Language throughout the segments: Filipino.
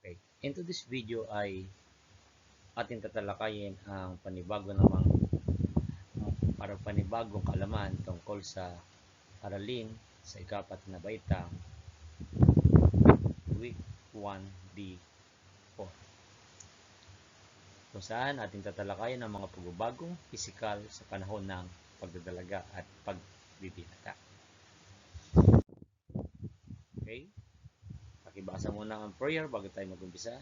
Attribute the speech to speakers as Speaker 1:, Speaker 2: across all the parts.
Speaker 1: Okay. Into this video ay ating tatalakayin ang panibago namang para panibagong kalaman tungkol sa aralin sa ikapat na baitang week 1D4 kung saan ating tatalakayin ang mga pagbabagong pisikal sa panahon ng pagdadalaga at pagbibinata. Muna ang prayer bago tayo mag-umpisa.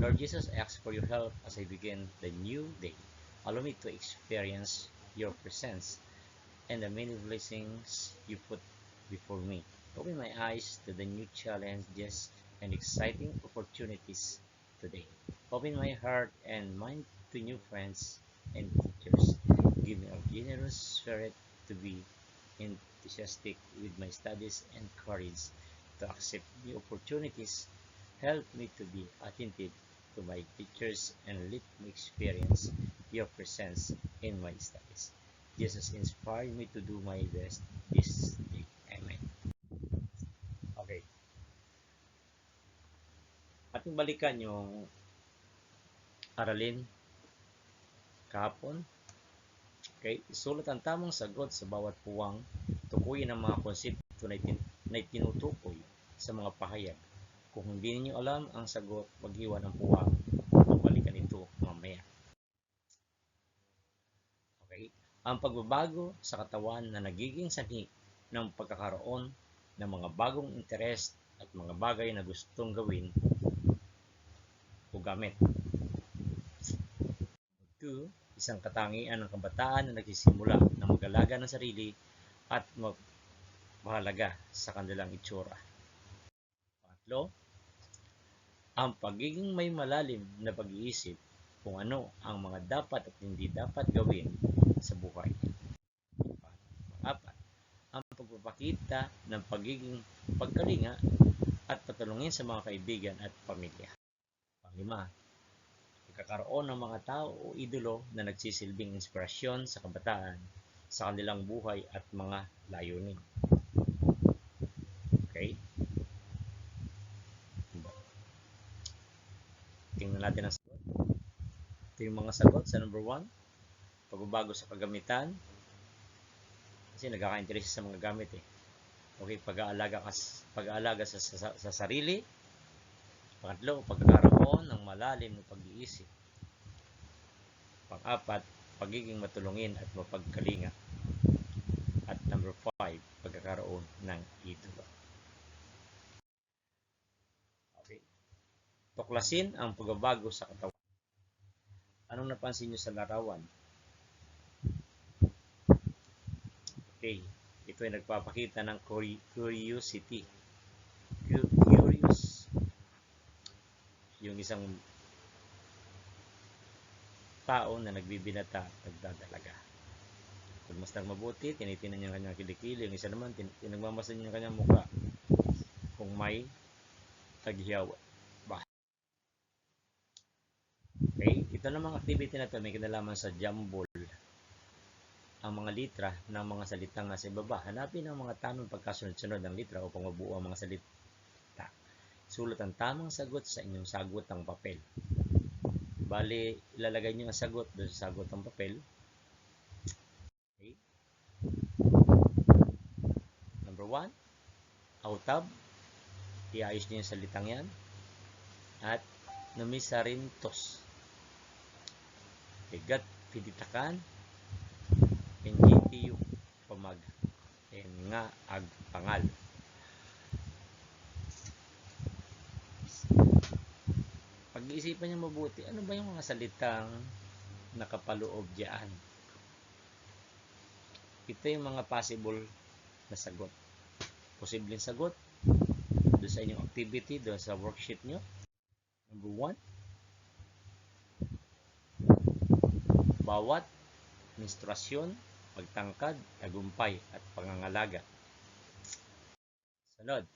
Speaker 1: Lord Jesus, I ask for your help as I begin the new day. Allow me to experience your presence and the many blessings you put before me. Open my eyes to the new challenges and exciting opportunities today. Open my heart and mind to new friends and teachers. Give me a generous spirit to be enthusiastic with my studies and courage to accept new opportunities. Help me to be attentive to my teachers and let me experience your presence in my studies. Jesus, inspire me to do my best this day. Amen. Okay. Ating balikan yung aralin kahapon. Okay, isulat ang tamang sagot sa bawat puwang, tukuyin ang mga konsepto na, itin, na itinutukoy sa mga pahayag. Kung hindi ninyo alam ang sagot, maghiwan ang puwang. Pabalikan ito mamaya. Okay, ang pagbabago sa katawan na nagiging sanhi ng pagkakaroon ng mga bagong interest at mga bagay na gustong gawin o gamit. 2 isang katangian ng kabataan na nagsisimula na mag-alaga ng sarili at mahalaga sa kanilang itsura. Pangatlo, ang pagiging may malalim na pag-iisip kung ano ang mga dapat at hindi dapat gawin sa buhay. Pangapat, ang pagpapakita ng pagiging pagkalinga at patulungin sa mga kaibigan at pamilya. Panglima, pagkakaroon ng mga tao o idolo na nagsisilbing inspirasyon sa kabataan sa kanilang buhay at mga layunin. Okay? Tingnan natin ang sagot. Ito yung mga sagot sa number 1. Pagbabago sa kagamitan. Kasi nagkaka-interest sa mga gamit eh. Okay, pag-aalaga, pag-aalaga sa, sa, sa sarili, Pangatlo, pagkakaroon ng malalim na pag-iisip. Pang-apat, pagiging matulungin at mapagkalinga. At number five, pagkakaroon ng idolo. Okay. Tuklasin ang pagbabago sa katawan. Anong napansin nyo sa larawan? Okay. Ito ay nagpapakita ng curiosity. Curious yung isang tao na nagbibinata at nagdadalaga. Pagmasdan mabuti, tinitinan niya kanyang kilikili. Yung isa naman, tin tinagmamasan niya kanyang mukha. Kung may taghiyaw ba. Okay, ito namang activity na ito may kinalaman sa jumble ang mga litra ng mga salitang nasa ibaba. Hanapin ang mga tamang pagkasunod-sunod ng litra upang mabuo ang mga salita Sulat ang tamang sagot sa inyong sagot ng papel. Bali, ilalagay niyo ang sagot doon sa sagot ng papel. Okay. Number one, autab. Iayos niyo yung salitang yan. At numisarintos. Igat, piditakan. Pinjitiyo, pamag. Nga, ag, pag-iisipan niyo mabuti, ano ba yung mga salitang nakapaloob diyan? Ito yung mga possible na sagot. Posibleng sagot doon sa inyong activity, doon sa worksheet nyo. Number one, bawat menstruasyon, pagtangkad, tagumpay, at pangangalaga. Sunod,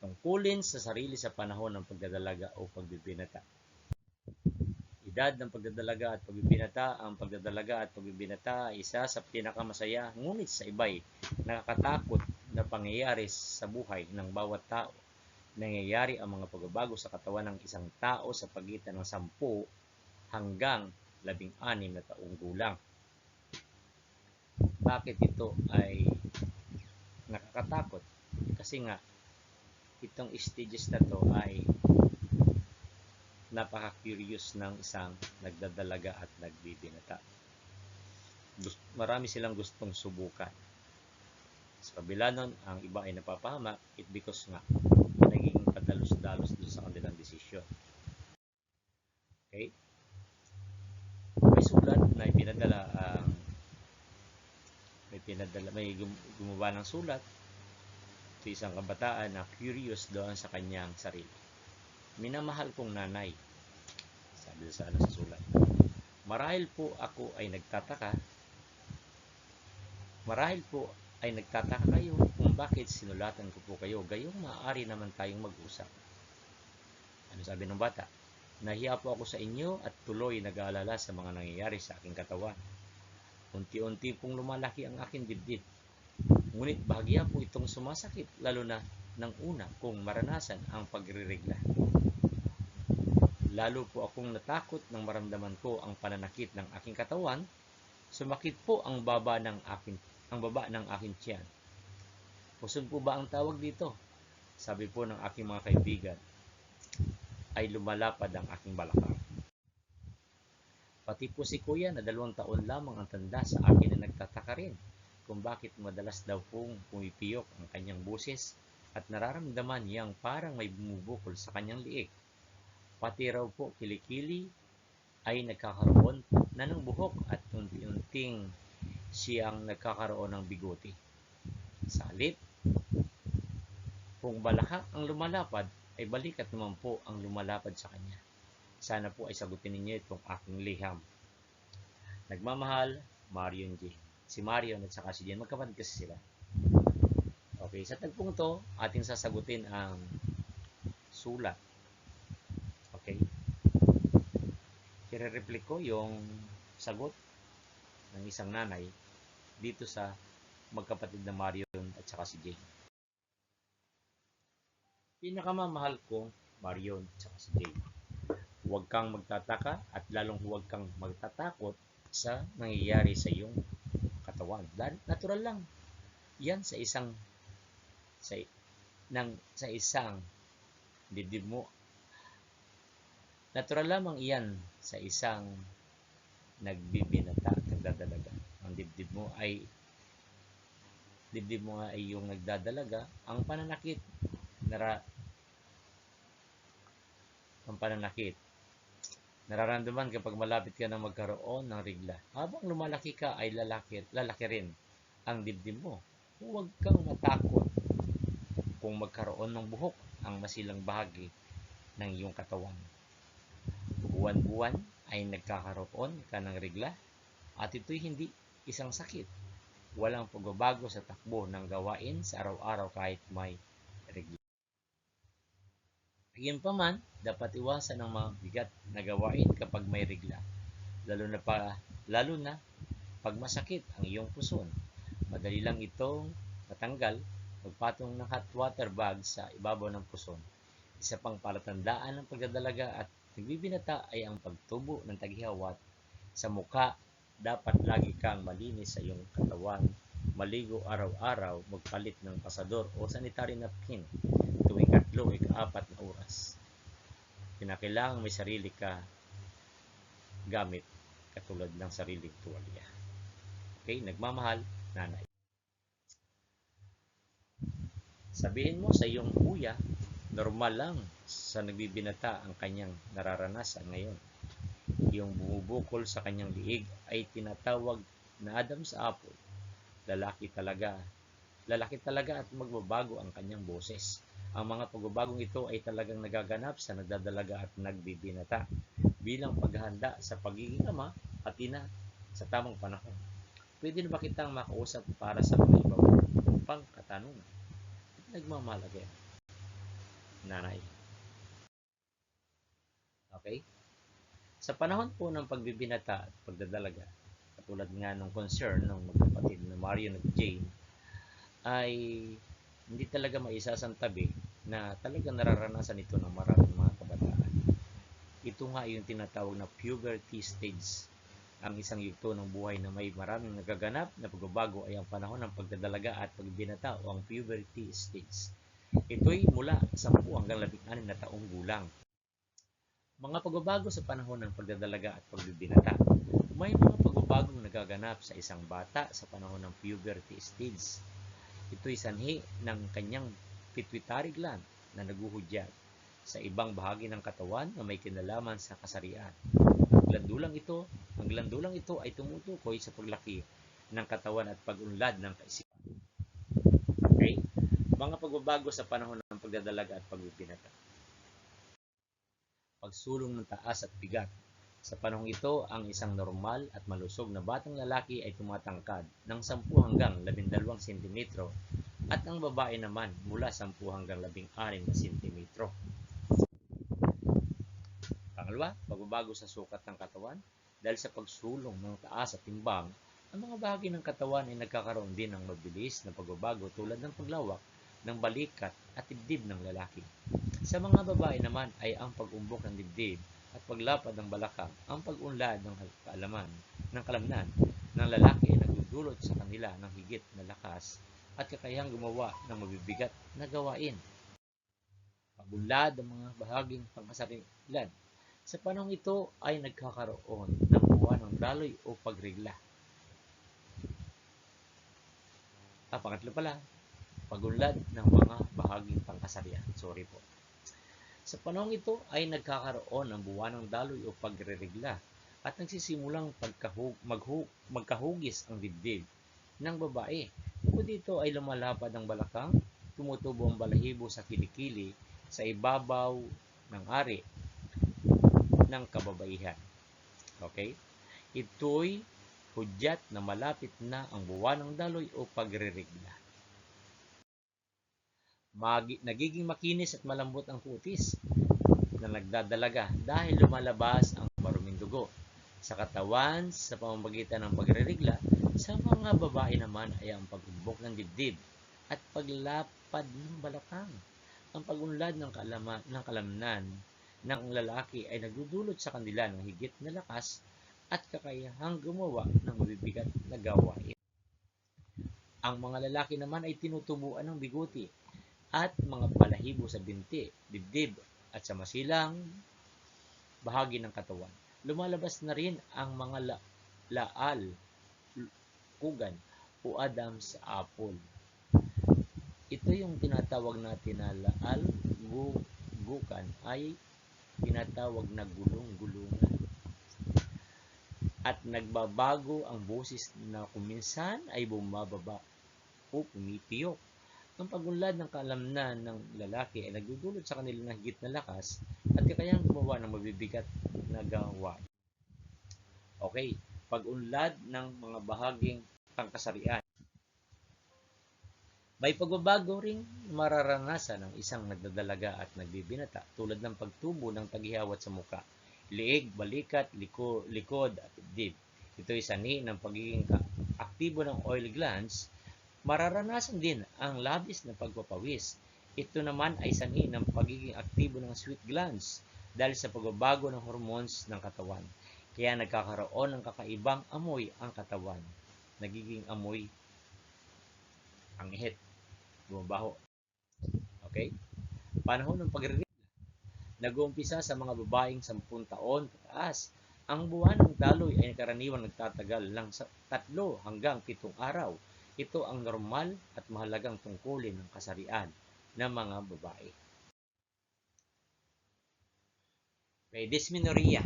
Speaker 1: tungkulin sa sarili sa panahon ng pagdadalaga o pagbibinata. Edad ng pagdadalaga at pagbibinata, ang pagdadalaga at pagbibinata ay isa sa pinakamasaya ngunit sa iba'y nakakatakot na pangyayari sa buhay ng bawat tao. nangyayari ang mga pagbabago sa katawan ng isang tao sa pagitan ng 10 hanggang 16 na taong gulang. Bakit ito ay nakakatakot? Kasi nga, itong stages na to ay napaka-curious ng isang nagdadalaga at nagbibinata. Marami silang gustong subukan. Sa kabila nun, ang iba ay napapahamak it because nga naging padalos-dalos doon sa kanilang desisyon. Okay? May sulat na ipinadala ang may pinadala may gum- gumawa ng sulat sa isang kabataan na curious doon sa kanyang sarili. Minamahal kong nanay, sabi sa ano sa sulat. Marahil po ako ay nagtataka, marahil po ay nagtataka kayo kung bakit sinulatan ko po kayo, gayong maaari naman tayong mag-usap. Ano sabi ng bata? Nahiya po ako sa inyo at tuloy nag-aalala sa mga nangyayari sa aking katawan. Unti-unti pong lumalaki ang aking dibdib. Ngunit bahagya po itong sumasakit, lalo na ng una kung maranasan ang pagriregla. Lalo po akong natakot nang maramdaman ko ang pananakit ng aking katawan, sumakit po ang baba ng aking ang baba ng aking tiyan. Puson po ba ang tawag dito? Sabi po ng aking mga kaibigan, ay lumalapad ang aking balakang. Pati po si kuya na dalawang taon lamang ang tanda sa akin na nagtataka rin kung bakit madalas daw pong pumipiyok ang kanyang busis at nararamdaman niyang parang may bumubukol sa kanyang liig. Pati raw po kilikili ay nagkakaroon na ng buhok at unti-unting siyang nagkakaroon ng bigote. Sa halip, kung balaka ang lumalapad, ay balikat naman po ang lumalapad sa kanya. Sana po ay sagutin ninyo itong aking liham. Nagmamahal, Marion Jane. Si Marion at saka si Jane, magkapatid kasi sila. Okay, sa tagpong to, ating sasagutin ang sulat. Okay? Kire-replik ko yung sagot ng isang nanay dito sa magkapatid na Marion at saka si Jane. Pinakamamahal ko, Marion at saka si Jane. Huwag kang magtataka at lalong huwag kang magtatakot sa nangyayari sa iyong katawan. Natural lang. Yan sa isang sa ng sa isang dibdib mo. Natural lamang iyan sa isang nagbibinata, nagdadalaga. Ang dibdib mo ay dibdib mo ay yung nagdadalaga, ang pananakit nara ang pananakit nararamdaman kapag malapit ka na magkaroon ng rigla. Habang lumalaki ka ay lalaki, lalaki rin ang dibdib mo. Huwag kang matakot kung magkaroon ng buhok ang masilang bahagi ng iyong katawan. Buwan-buwan ay nagkakaroon ka ng rigla at ito'y hindi isang sakit. Walang pagbabago sa takbo ng gawain sa araw-araw kahit may. Gayunpaman, dapat iwasan ang mga bigat na gawain kapag may rigla, lalo na pa lalo na pag masakit ang iyong puson. Madali lang itong matanggal magpatong ng hot water bag sa ibabaw ng puson. Isa pang palatandaan ng pagdadalaga at nagbibinata ay ang pagtubo ng tagihawat sa muka. Dapat lagi kang malinis sa iyong katawan, maligo araw-araw, magpalit ng pasador o sanitary napkin tuwing katlo o ikaapat na oras. Kinakailangan may sarili ka gamit katulad ng sariling tuwalya. Okay, nagmamahal, nanay. Sabihin mo sa iyong kuya, normal lang sa nagbibinata ang kanyang nararanasan ngayon. Yung bumubukol sa kanyang liig ay tinatawag na Adam sa apple. Lalaki talaga. Lalaki talaga at magbabago ang kanyang boses. Ang mga pagbabagong ito ay talagang nagaganap sa nagdadalaga at nagbibinata bilang paghahanda sa pagiging ama at ina sa tamang panahon. Pwede na ba kitang makausap para sa mga ibang pang katanungan? Nagmamahalaga yan. Nanay. Okay? Sa panahon po ng pagbibinata at pagdadalaga, katulad nga ng concern ng magkapatid na Marion at Jane, ay hindi talaga maisasantabi na talagang nararanasan ito ng maraming mga kabataan. Ito nga yung tinatawag na puberty stage. Ang isang yugto ng buhay na may maraming nagaganap na pagbabago ay ang panahon ng pagdadalaga at pagbinata o ang puberty stage. Ito'y mula 10 hanggang 16 na taong gulang. Mga pagbabago sa panahon ng pagdadalaga at pagbibinata. May mga pagbabagong nagaganap sa isang bata sa panahon ng puberty stage. Ito'y sanhi ng kanyang pituitary gland na naguhudyat sa ibang bahagi ng katawan na may kinalaman sa kasarian. Ang glandulang ito, ang glandulang ito ay tumutukoy sa paglaki ng katawan at pag-unlad ng kaisipan. Okay? Mga pagbabago sa panahon ng pagdadalaga at pagbibinata. Pagsulong ng taas at bigat. Sa panahong ito, ang isang normal at malusog na batang lalaki ay tumatangkad ng 10 hanggang 12 cm at ang babae naman mula 10 hanggang 16 na sentimetro. Pangalawa, pagbabago sa sukat ng katawan. Dahil sa pagsulong ng taas at timbang, ang mga bahagi ng katawan ay nagkakaroon din ng mabilis na pagbabago tulad ng paglawak ng balikat at dibdib ng lalaki. Sa mga babae naman ay ang pag-umbok ng dibdib at paglapad ng balakang, ang pag-unlad ng kaalaman, ng kalamnan ng lalaki ay nagdudulot sa kanila ng higit na lakas at kakayahang gumawa ng mabibigat na gawain. Pagulad ng mga bahaging pangkasarilan. Sa panahong ito ay nagkakaroon ng buwan ng daloy o pagrigla. Ah, pangatlo pala, pagulad ng mga bahaging pangkasarian. Sorry po. Sa panahong ito ay nagkakaroon ng buwan ng daloy o pagririgla at nagsisimulang pagkahug, maghu, magkahugis ang dibdib ng babae. Bukod dito ay lumalapad ang balakang, tumutubo ang balahibo sa kilikili sa ibabaw ng ari ng kababaihan. Okay? Ito'y hudyat na malapit na ang buwan ng daloy o pagririgla. Magi, nagiging makinis at malambot ang kutis na nagdadalaga dahil lumalabas ang maruming dugo sa katawan sa pamamagitan ng pagririgla. Sa mga babae naman ay ang pagumbok ng dibdib at paglapad ng balakang. Ang pagunlad ng, kalama, ng kalamnan ng lalaki ay nagdudulot sa kanila ng higit na lakas at kakayahang gumawa ng mabibigat na gawain. Ang mga lalaki naman ay tinutubuan ng biguti at mga balahibo sa binti, dibdib at sa masilang bahagi ng katawan. Lumalabas na rin ang mga la laal, kugan o Adam's apple. Ito yung tinatawag natin na laal, gugan ay tinatawag na gulong-gulungan. At nagbabago ang boses na kuminsan ay bumababa o pumipiyok. Ang pagunlad ng kaalamnan ng lalaki ay nagdudulot sa kanila ng higit na lakas at kakayang gumawa ng mabibigat na gawain. Okay, pagunlad ng mga bahaging pangkasarian. May pagbabago ring mararanasan ng isang nagdadalaga at nagbibinata tulad ng pagtubo ng tagihawat sa muka, liig, balikat, liko, likod at dibdib. Ito ay sani ng pagiging aktibo ng oil glands. Mararanasan din ang labis na pagpapawis. Ito naman ay sani ng pagiging aktibo ng sweat glands dahil sa pagbabago ng hormones ng katawan. Kaya nagkakaroon ng kakaibang amoy ang katawan. Nagiging amoy ang ihit bumabaho. Okay? Panahon ng pagre Nag-uumpisa sa mga babaeng 10 taon pataas. Ang buwan ng daloy ay karaniwang nagtatagal lang sa 3 hanggang 7 araw. Ito ang normal at mahalagang tungkulin ng kasarian ng mga babae. Okay, dysmenorrhea.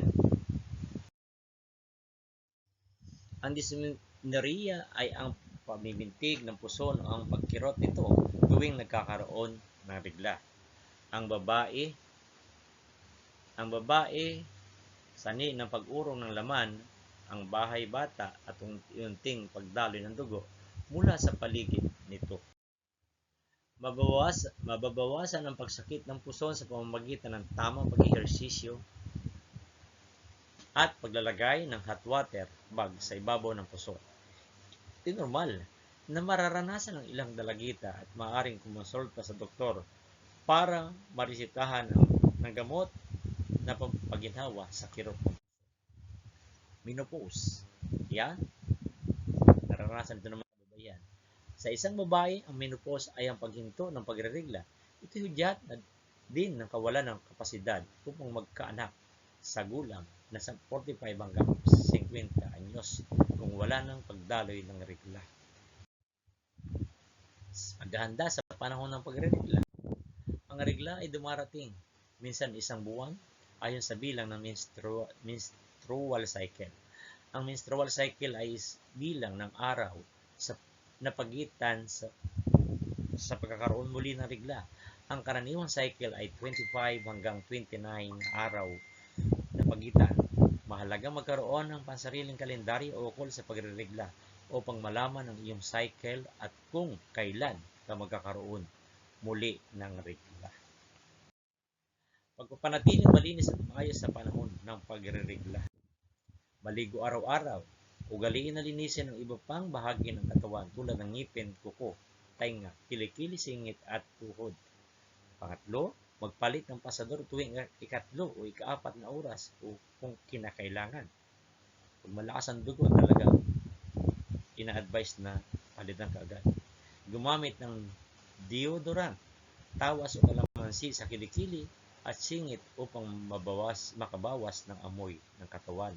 Speaker 1: Ang dysmenorrhea ay ang pamimintig ng puson o ang pagkirot nito tuwing nagkakaroon ng regla. Ang babae ang babae sani ng pag-urong ng laman ang bahay bata at unting pagdaloy ng dugo mula sa paligid nito. Mabawas, mababawasan ang pagsakit ng puson sa pamamagitan ng tamang pag-ehersisyo at paglalagay ng hot water bag sa ibabaw ng puson. Ito normal na mararanasan ng ilang dalagita at maaring kumonsulta sa doktor para marisitahan ng, ng gamot na paginhawa sa kirot. Menopause. Yan. Naranasan ito ng babayan. Sa isang babae, ang menopause ay ang paghinto ng pagreregla. Ito hudyat na din ng kawalan ng kapasidad upang magkaanak sa gulang na sa 45 hanggang 50 anyos kung wala ng pagdaloy ng regla. Paghahanda sa panahon ng pagreregla. Ang regla ay dumarating minsan isang buwan ayon sa bilang ng menstrual, menstrual cycle. Ang menstrual cycle ay bilang ng araw sa napagitan sa sa pagkakaroon muli ng regla. Ang karaniwang cycle ay 25 hanggang 29 araw na pagitan. Mahalaga magkaroon ng pansariling kalendaryo ukol sa pagreregla upang malaman ang iyong cycle at kung kailan ka magkakaroon muli ng regla. Pagpapanatiling malinis at maayos sa panahon ng pagreregla. Maligo araw-araw. Ugaliin na linisin ang iba pang bahagi ng katawan tulad ng ngipin, kuko, tainga, kilikili, singit at tuhod. Pangatlo, magpalit ng pasador tuwing ikatlo o ikaapat na oras o kung kinakailangan. Pag malakas ang dugo, talagang ina-advise na palitan ka agad. Gumamit ng deodorant, tawas o kalamansi sa kilikili at singit upang mabawas, makabawas ng amoy ng katawan.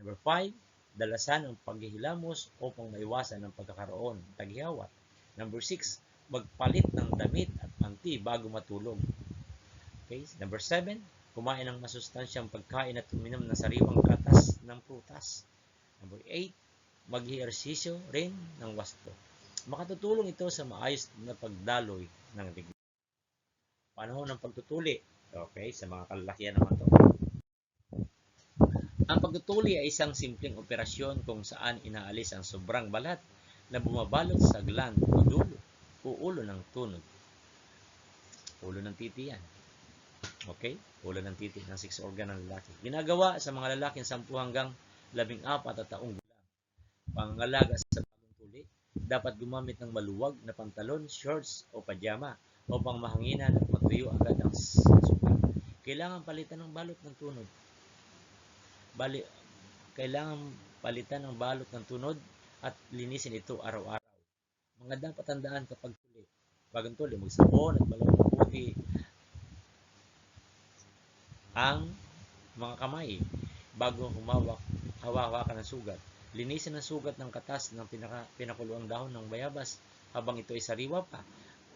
Speaker 1: Number 5, dalasan ang paghihilamos upang maiwasan ang pagkakaroon ng taghiyawat. Number 6, magpalit ng damit at panty bago matulog. Okay? Number 7, kumain ng masustansyang pagkain at uminom ng sariwang gatas ng prutas. Number 8, mag-ehersisyo rin ng wasto. Makatutulong ito sa maayos na pagdaloy ng digma. Panahon ng pagtutuli. Okay, sa mga kalalakihan naman to. Ang pagtutuli ay isang simpleng operasyon kung saan inaalis ang sobrang balat na bumabalot sa gland o dulo o ulo ng tunod. Ulo ng titi yan. Okay? Ulo ng titi ng six organ ng lalaki. Ginagawa sa mga lalaking 10 hanggang 14 at taong gulang. Pangalaga sa bagong tuli, dapat gumamit ng maluwag na pantalon, shorts o pajama upang mahanginan at matuyo agad ang sugat. Kailangan palitan ng balot ng tunod. Bali, kailangan palitan ng balot ng tunod at linisin ito araw-araw. Mga dapat tandaan kapag tuli. Bagong tuli, magsabon at balot mabuti ang mga kamay bago humawak hawakan ng sugat. Linisin ang sugat ng katas ng pinaka, pinakuluang dahon ng bayabas habang ito ay sariwa pa.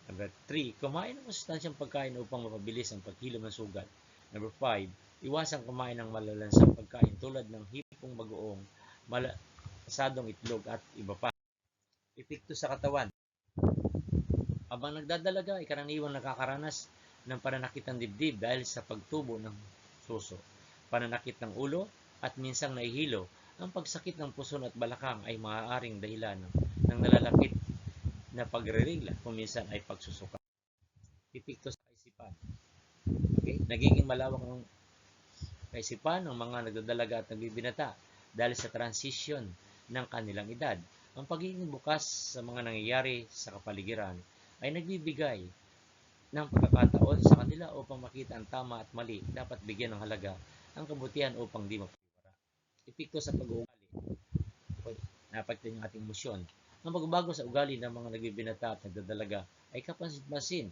Speaker 1: Number 3, kumain ng masustansyang pagkain upang mapabilis ang paghilom ng sugat. Number 5, iwasang kumain ng malalansang pagkain tulad ng hipong bagoong, malasadong itlog at iba pa. Epekto sa katawan. Habang nagdadalaga, ay karaniwang nakakaranas ng pananakit ng dibdib dahil sa pagtubo ng suso, pananakit ng ulo, at minsang naihilo. Ang pagsakit ng puson at balakang ay maaaring dahilan ng, ng nalalapit na pagreregla kung minsan ay pagsusuka. Epekto sa kaisipan. Okay? Nagiging malawak ang kaisipan ng mga nagdadalaga at nagbibinata dahil sa transition ng kanilang edad. Ang pagiging bukas sa mga nangyayari sa kapaligiran ay nagbibigay ng pagkakataon sa kanila upang makita ang tama at mali. Dapat bigyan ng halaga ang kabutihan upang di mapaliwara. Epekto sa pag-uugali. Napagtan yung ating emosyon. Ang pagbabago sa ugali ng mga nagbibinata at nagdadalaga ay kapansin-pansin.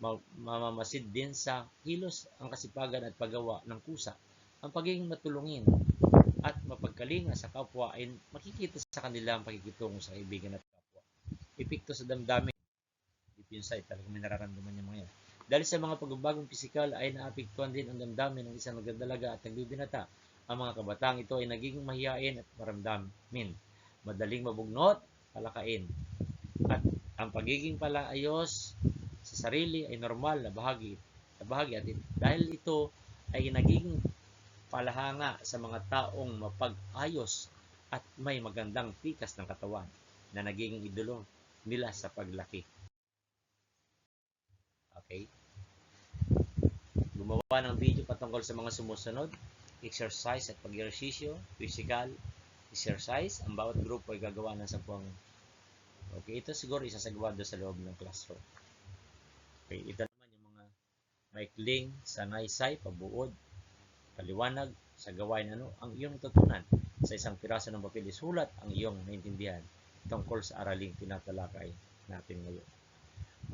Speaker 1: Mamamasid din sa kilos ang kasipagan at paggawa ng kusa. Ang pagiging matulungin at mapagkalinga sa kapwa ay makikita sa kanila ang pakikitungo sa kaibigan at kapwa. Epekto sa damdamin. Deep inside, talagang may nararamdaman niya mga yan. Dahil sa mga pagbabagong pisikal ay naapektuhan din ang damdamin ng isang nagdadalaga at nagbibinata. Ang mga kabataan ito ay nagiging mahiyain at maramdamin. Madaling mabugnot, palakain. At ang pagiging palaayos sa sarili ay normal na bahagi, na bahagi at dahil ito ay nagiging palahanga sa mga taong mapag-ayos at may magandang tikas ng katawan na naging idolo nila sa paglaki. Okay? Gumawa ng video patungkol sa mga sumusunod, exercise at pag-ehersisyo, physical, exercise. Ang bawat grupo ay gagawa ng sampung Okay, ito siguro isasagawa doon sa loob ng classroom. Okay, ito maikling, sanaysay, pabuod, paliwanag, sa gawain ano ang iyong tutunan sa isang piraso ng papel isulat ang iyong naintindihan tungkol sa araling tinatalakay natin ngayon.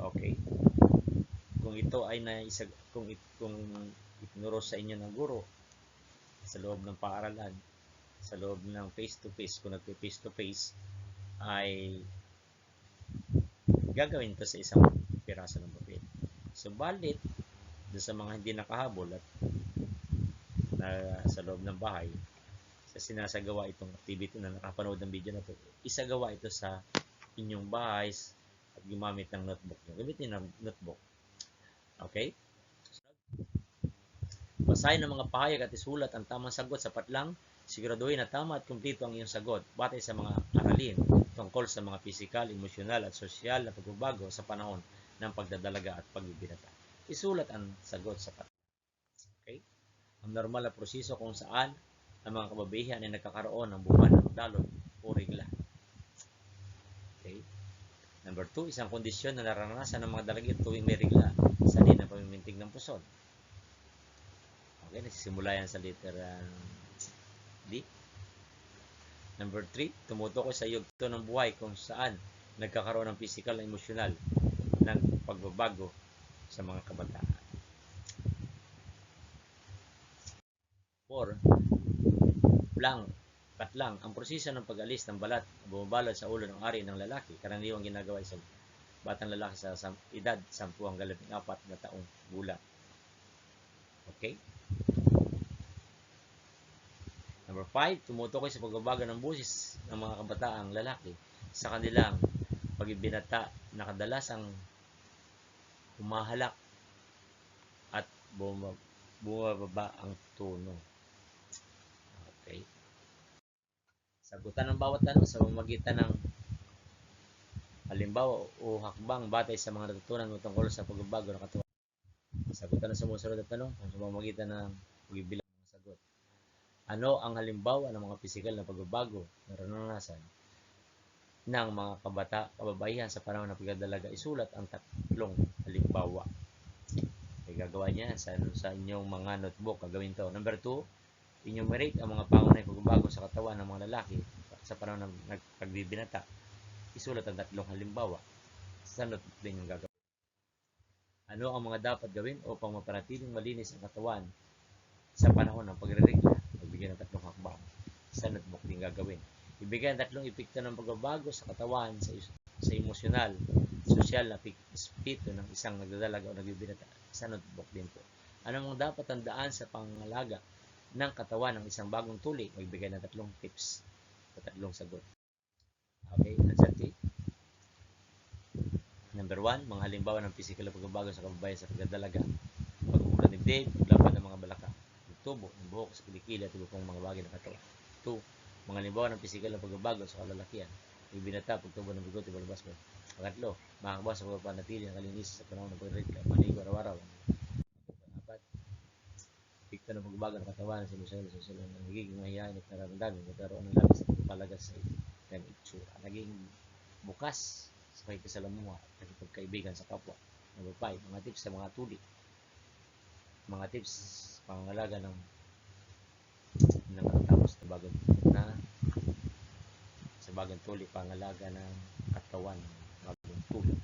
Speaker 1: Okay? Kung ito ay naisag kung it, kung itinuro sa inyo ng guro sa loob ng paaralan, sa loob ng face to face, kung nagpe face to face ay gagawin ito sa isang piraso ng papel. Subalit, doon sa mga hindi nakahabol at na sa loob ng bahay, sa sinasagawa itong activity na nakapanood ng video na ito, isagawa ito sa inyong bahay at gumamit ng notebook nyo. Gamitin ng notebook. Okay? Basahin ang mga pahayag at isulat ang tamang sagot sapat lang. Siguraduhin na tama at kumpleto ang iyong sagot batay sa mga aralin tungkol sa mga pisikal, emosyonal at sosyal na pagbabago sa panahon ng pagdadalaga at pagbibinata. Isulat ang sagot sapat. Okay? Ang normal na proseso kung saan ang mga kababaihan ay nagkakaroon ng buwan ng dalot o regla. Okay? Number two, isang kondisyon na naranasan ng mga dalagit tuwing may regla sa din ng pamimintig ng puson. Okay, nagsisimula yan sa letter uh, D. Number 3, tumutukoy sa yugto ng buhay kung saan nagkakaroon ng physical na emosyonal ng pagbabago sa mga kabataan. 4. Lang, patlang, ang proseso ng pag-alis ng balat bumabalot sa ulo ng ari ng lalaki, karaniwang ginagawa sa batang lalaki sa sam- edad 10 hanggang 14 na taong gulang. Okay? Number 5, tumutukoy sa pagbabago ng busis ng mga kabataang lalaki sa kanilang pagibinata na kadalasang humahalak at buma- bumababa ang tono. Okay. Sagutan ng bawat tanong sa pamamagitan ng halimbawa o hakbang batay sa mga natutunan mo tungkol sa pagbabago ng katawan. Sagutan ng sumusunod na tanong sa pamamagitan ng pagbibilang ng sagot. Ano ang halimbawa ng mga pisikal na pagbabago na naranasan ng mga kabata, kababaihan sa panahon ng pagdadalaga? Isulat ang tatlong halimbawa. Ay gagawa niya sa, sa inyong mga notebook. Gagawin to. Number two, enumerate ang mga pangunahing pagbabago sa katawan ng mga lalaki sa panahon ng nagpagbibinata. Isulat ang tatlong halimbawa. Sa notebook din yung gagawin. Ano ang mga dapat gawin upang mapanatiling malinis ang katawan sa panahon ng pagre-regla? Magbigay ng tatlong hakbang. Sa notebook din gagawin. Ibigay ang tatlong epekto ng pagbabago sa katawan sa, sa emosyonal, sosyal na espiritu ng isang nagdadalaga o nagbibinata. Sa notebook din po. Ano mga dapat tandaan sa pangalaga ng katawan ng isang bagong tuli? Magbigay ng tatlong tips sa tatlong sagot. Okay, T. Number one, mga halimbawa ng physical na pagbabago sa kababayan sa pagdadalaga. Pagkukulan ng dibdib, paglapad ng mga balaka, tubo, ng buhok sa kilikili at pang mga bagay ng katawan. Two, mga halimbawa ng physical na pagbabago sa kalalakihan. Ibinata, pagtubo ng bigote, balabas mo. Pangatlo, makakaba sa pagpapanatili ng kalinis sa panahon ng pagre-regla, maligo araw-araw. Apat, Pikto ng pagbabago ng katawan sa emosyonal sa sosyal na nagiging mahihayin at nararamdamin nagkaroon ng labis at palagas sa ng itsura. Naging bukas sa pakikisalamuha at nakipagkaibigan sa kapwa. Number 5, mga tips sa mga tuli. Mga tips pangangalaga ng ng matatapos na bagong na sa bagong tuli pangalaga ng katawan ng bagong tuli.